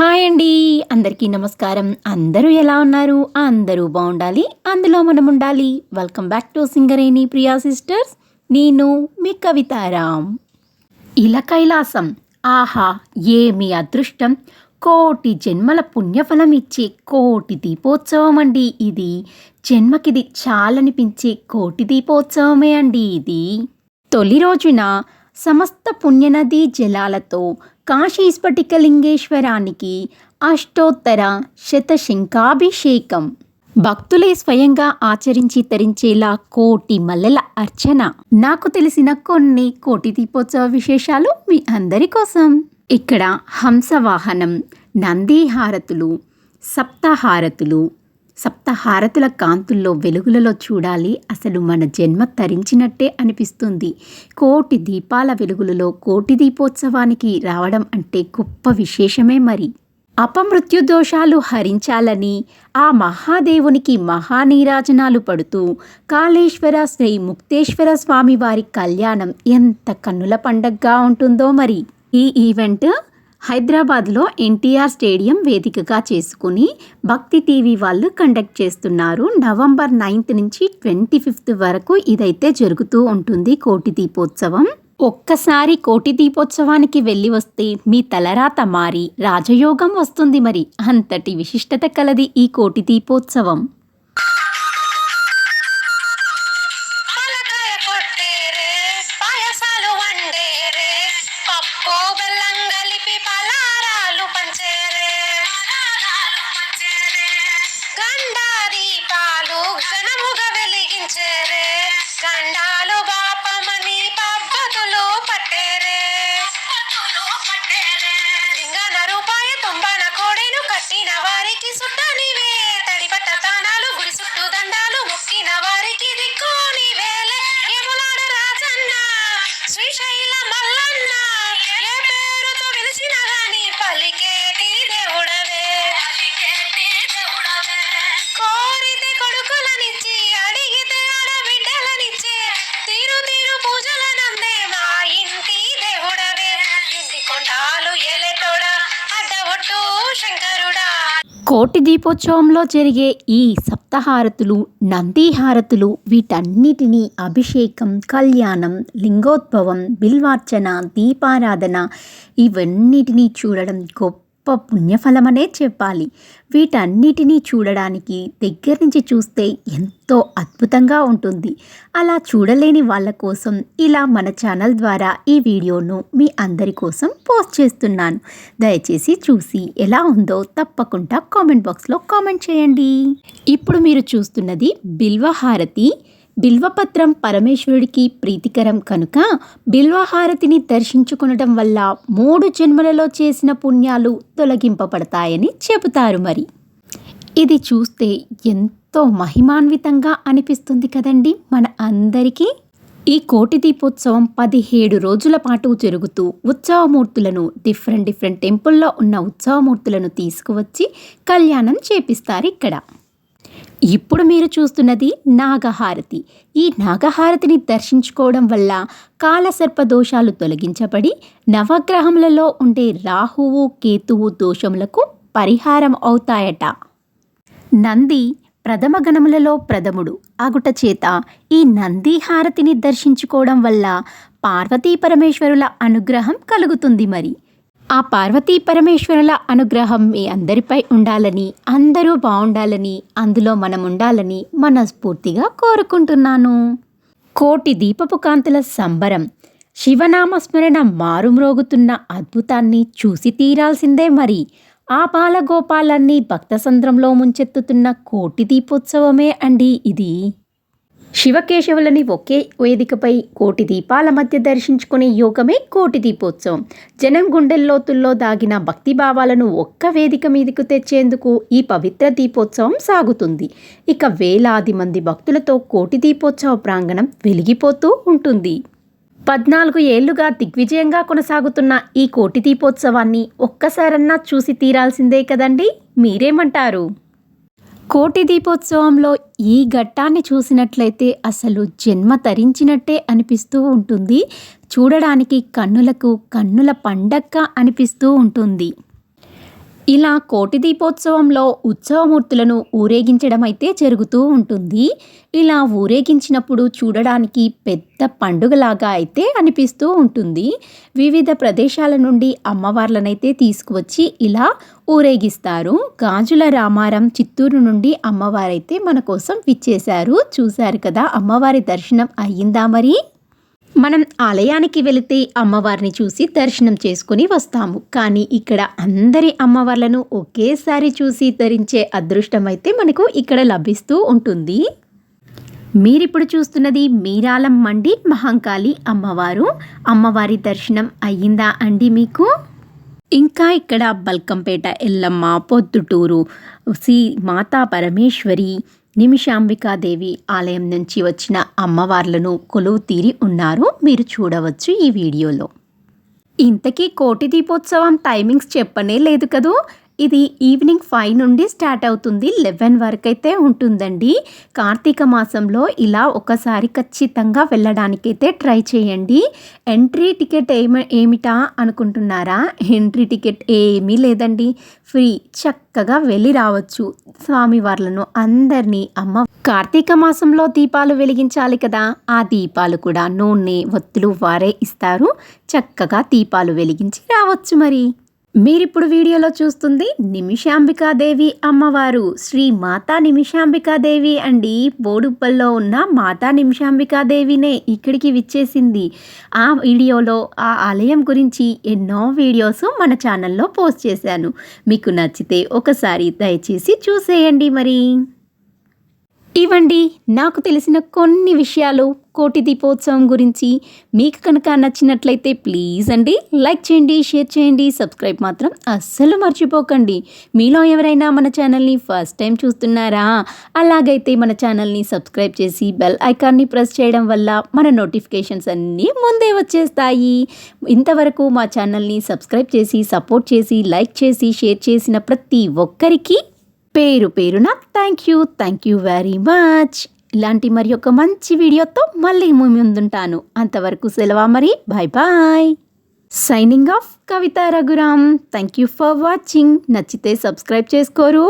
Hi అండి. అందరికీ నమస్కారం. అందరూ ఎలా ఉన్నారు? అందరూ బాగుండాలి. అందులో మనం ఉండాలి. Welcome back to Singareni Priya sisters నేను మీ కవితారాం. ఇలా కైలాసం ఆహా ఏమి అదృష్టం. కోటి జన్మల పుణ్యఫలం ఇచ్చే కోటి దీపోత్సవం అండి ఇది. జన్మకిది చాలనిపించే కోటి దీపోత్సవమే అండి ఇది. తొలి రోజున సమస్త పుణ్యనదీ జలాలతో కాశీ స్ఫటికలింగేశ్వరానికి అష్టోత్తర శతశంఖాభిషేకం. భక్తులే స్వయంగా ఆచరించి తరించేలా కోటి మల్లెల అర్చన. నాకు తెలిసిన కొన్ని కోటి దీపోత్సవ విశేషాలు మీ అందరి కోసం. ఇక్కడ హంసవాహనం నందీహారతులు సప్తహారతులు సప్తహారతుల కాంతుల్లో వెలుగులలో చూడాలి. అసలు మన జన్మ తరించినట్టే అనిపిస్తుంది. కోటి దీపాల వెలుగులలో కోటి దీపోత్సవానికి రావడం అంటే గొప్ప విశేషమే మరి. అపమృత్యు దోషాలు హరించాలని ఆ మహాదేవునికి మహానీరాజనాలు పడుతూ కాళేశ్వర శ్రీ ముక్తేశ్వర స్వామి వారి కళ్యాణం ఎంత కన్నుల పండగగా ఉంటుందో మరి. ఈ ఈవెంట్ హైదరాబాద్లో ఎన్టీఆర్ స్టేడియం వేదికగా చేసుకుని భక్తి టీవీ వాళ్ళు కండక్ట్ చేస్తున్నారు. నవంబర్ నైన్త్ నుంచి ట్వంటీ ఫిఫ్త్ వరకు ఇదైతే జరుగుతూ ఉంటుంది కోటి దీపోత్సవం. ఒక్కసారి కోటి దీపోత్సవానికి వెళ్ళి వస్తే మీ తలరాత మారి రాజయోగం వస్తుంది మరి. అంతటి విశిష్టత కలది ఈ కోటి దీపోత్సవం. కోటి దీపోత్సవంలో జరిగే ఈ సప్తహారతులు నందిహారతులు వీటన్నిటినీ అభిషేకం కళ్యాణం లింగోద్భవం బిల్వార్చన దీపారాధన ఇవన్నిటినీ చూడడం గొప్ప పుణ్యఫలమనే చెప్పాలి. వీటన్నిటినీ చూడడానికి దగ్గర నుంచి చూస్తే ఎంతో అద్భుతంగా ఉంటుంది. అలా చూడలేని వాళ్ళ కోసం ఇలా మన ఛానల్ ద్వారా ఈ వీడియోను మీ అందరి కోసం పోస్ట్ చేస్తున్నాను. దయచేసి చూసి ఎలా ఉందో తప్పకుండా కామెంట్ బాక్స్లో కామెంట్ చేయండి. ఇప్పుడు మీరు చూస్తున్నది బిల్వహారతి బిల్వపత్రం పరమేశ్వరుడికి ప్రీతికరం కనుక బిల్వహారతిని దర్శించుకునడం వల్ల మూడు జన్మలలో చేసిన పుణ్యాలు తొలగింపబడతాయని చెబుతారు మరి. ఇది చూస్తే ఎంతో మహిమాన్వితంగా అనిపిస్తుంది కదండి మన అందరికీ. ఈ కోటి దీపోత్సవం పదిహేడు రోజుల పాటు జరుగుతూ ఉత్సవమూర్తులను డిఫరెంట్ డిఫరెంట్ టెంపుల్లో ఉన్న ఉత్సవమూర్తులను తీసుకువచ్చి కళ్యాణం చేపిస్తారు ఇక్కడ. ఇప్పుడు మీరు చూస్తున్నది నాగహారతి. ఈ నాగహారతిని దర్శించుకోవడం వల్ల కాలసర్ప దోషాలు తొలగించబడి నవగ్రహములలో ఉండే రాహువు కేతువు దోషములకు పరిహారం అవుతాయట. నంది ప్రథమ గణములలో ప్రథముడు. అగుట చేత ఈ నంది హారతిని దర్శించుకోవడం వల్ల పార్వతీ పరమేశ్వరుల అనుగ్రహం కలుగుతుంది మరి. ఆ పార్వతీ పరమేశ్వరుల అనుగ్రహం మీ అందరిపై ఉండాలని అందరూ బాగుండాలని అందులో మనం ఉండాలని మనస్ఫూర్తిగా కోరుకుంటున్నాను. కోటి దీపపు కాంతుల సంబరం శివనామస్మరణ మారుమ్రోగుతున్న అద్భుతాన్ని చూసి తీరాల్సిందే మరి. ఆ బాలగోపాలన్నీ భక్తసంద్రంలో ముంచెత్తుతున్న కోటి దీపోత్సవమే అండి ఇది. శివకేశవులని ఒకే వేదికపై కోటి దీపాల మధ్య దర్శించుకునే యోగమే కోటి దీపోత్సవం. జనం గుండెల్లోతుల్లో దాగిన భక్తి భావాలను ఒక్క వేదిక మీదకు తెచ్చేందుకు ఈ పవిత్ర దీపోత్సవం సాగుతుంది. ఇక వేలాది మంది భక్తులతో కోటి దీపోత్సవ ప్రాంగణం వెలిగిపోతూ ఉంటుంది. పద్నాలుగు ఏళ్ళుగా దిగ్విజయంగా కొనసాగుతున్న ఈ కోటి దీపోత్సవాన్ని ఒక్కసారన్నా చూసి తీరాల్సిందే కదండి? మీరేమంటారు? కోటి దీపోత్సవంలో ఈ ఘట్టాన్ని చూసినట్లయితే అసలు జన్మ తరించినట్టే అనిపిస్తూ ఉంటుంది. చూడడానికి కన్నులకు కన్నుల పండక్క అనిపిస్తూ ఉంటుంది. ఇలా కోటి దీపోత్సవంలో ఉత్సవమూర్తులను ఊరేగించడం అయితే జరుగుతూ ఉంటుంది. ఇలా ఊరేగించినప్పుడు చూడడానికి పెద్ద పండుగలాగా అయితే అనిపిస్తూ ఉంటుంది. వివిధ ప్రదేశాల నుండి అమ్మవార్లనైతే తీసుకువచ్చి ఇలా ఊరేగిస్తారు. గాజుల రామారం చిత్తూరు నుండి అమ్మవారైతే మన కోసం విచ్చేశారు. చూశారు కదా అమ్మవారి దర్శనం అయ్యిందా మరి? మనం ఆలయానికి వెళితే అమ్మవారిని చూసి దర్శనం చేసుకుని వస్తాము. కానీ ఇక్కడ అందరి అమ్మవార్లను ఒకేసారి చూసి ధరించే అదృష్టం అయితే మనకు ఇక్కడ లభిస్తూ ఉంటుంది. మీరిప్పుడు చూస్తున్నది మీరాలం మండి మహంకాళి అమ్మవారు. అమ్మవారి దర్శనం అయ్యిందా అండి మీకు? ఇంకా ఇక్కడ బల్కంపేట ఎల్లమ్మ పొద్దుటూరు శ్రీ మాతా పరమేశ్వరి నిమిషాంబికాదేవి ఆలయం నుంచి వచ్చిన అమ్మవార్లను కొలువు తీరి ఉన్నారు. మీరు చూడవచ్చు ఈ వీడియోలో. ఇంతకీ కోటి దీపోత్సవం టైమింగ్స్ చెప్పనే లేదు కదూ? ఇది ఈవినింగ్ ఫైవ్ నుండి స్టార్ట్ అవుతుంది. లెవెన్ వరకు అయితే ఉంటుందండి. కార్తీక మాసంలో ఇలా ఒకసారి ఖచ్చితంగా వెళ్ళడానికైతే ట్రై చేయండి. ఎంట్రీ టికెట్ ఏమి ఏమిటా అనుకుంటున్నారా? ఎంట్రీ టికెట్ ఏమీ లేదండి. ఫ్రీ చక్కగా వెళ్ళి రావచ్చు. స్వామివార్లను అందరినీ అమ్మ కార్తీక మాసంలో దీపాలు వెలిగించాలి కదా. ఆ దీపాలు కూడా నూనె ఒత్తులు వారే ఇస్తారు. చక్కగా దీపాలు వెలిగించి రావచ్చు మరి. మీరిప్పుడు వీడియోలో చూస్తుంది నిమిషాంబికాదేవి అమ్మవారు. శ్రీ మాతా నిమిషాంబికాదేవి అండి. బోడుప్పల్లో ఉన్న మాతా నిమిషాంబికాదేవినే ఇక్కడికి విచ్చేసింది. ఆ వీడియోలో ఆ ఆలయం గురించి ఎన్నో వీడియోస్ మన ఛానల్లో పోస్ట్ చేశాను. మీకు నచ్చితే ఒకసారి దయచేసి చూసేయండి మరి. ఇవండి నాకు తెలిసిన కొన్ని విషయాలు కోటి దీపోత్సవం గురించి మీకు కనుక నచ్చినట్లయితే ప్లీజ్ అండి లైక్ చేయండి షేర్ చేయండి సబ్స్క్రైబ్ మాత్రం అస్సలు మర్చిపోకండి. మీలో ఎవరైనా మన ఛానల్ని ఫస్ట్ టైం చూస్తున్నారా? అలాగైతే మన ఛానల్ని సబ్స్క్రైబ్ చేసి బెల్ ఐకాన్ని ప్రెస్ చేయడం వల్ల మన నోటిఫికేషన్స్ అన్నీ ముందే వచ్చేస్తాయి. ఇంతవరకు మా ఛానల్ని సబ్స్క్రైబ్ చేసి సపోర్ట్ చేసి లైక్ చేసి షేర్ చేసిన ప్రతి ఒక్కరికి పేరు పేరున thank you thank you very much ఇలాంటి మరి ఒక మంచి వీడియోతో మళ్ళీ మీ ముందుంటాను. అంతవరకు సెలవా మరి? Bye bye signing off Kavitha Raghuram thank you for watching నచ్చితే సబ్స్క్రైబ్ చేసుకోరు.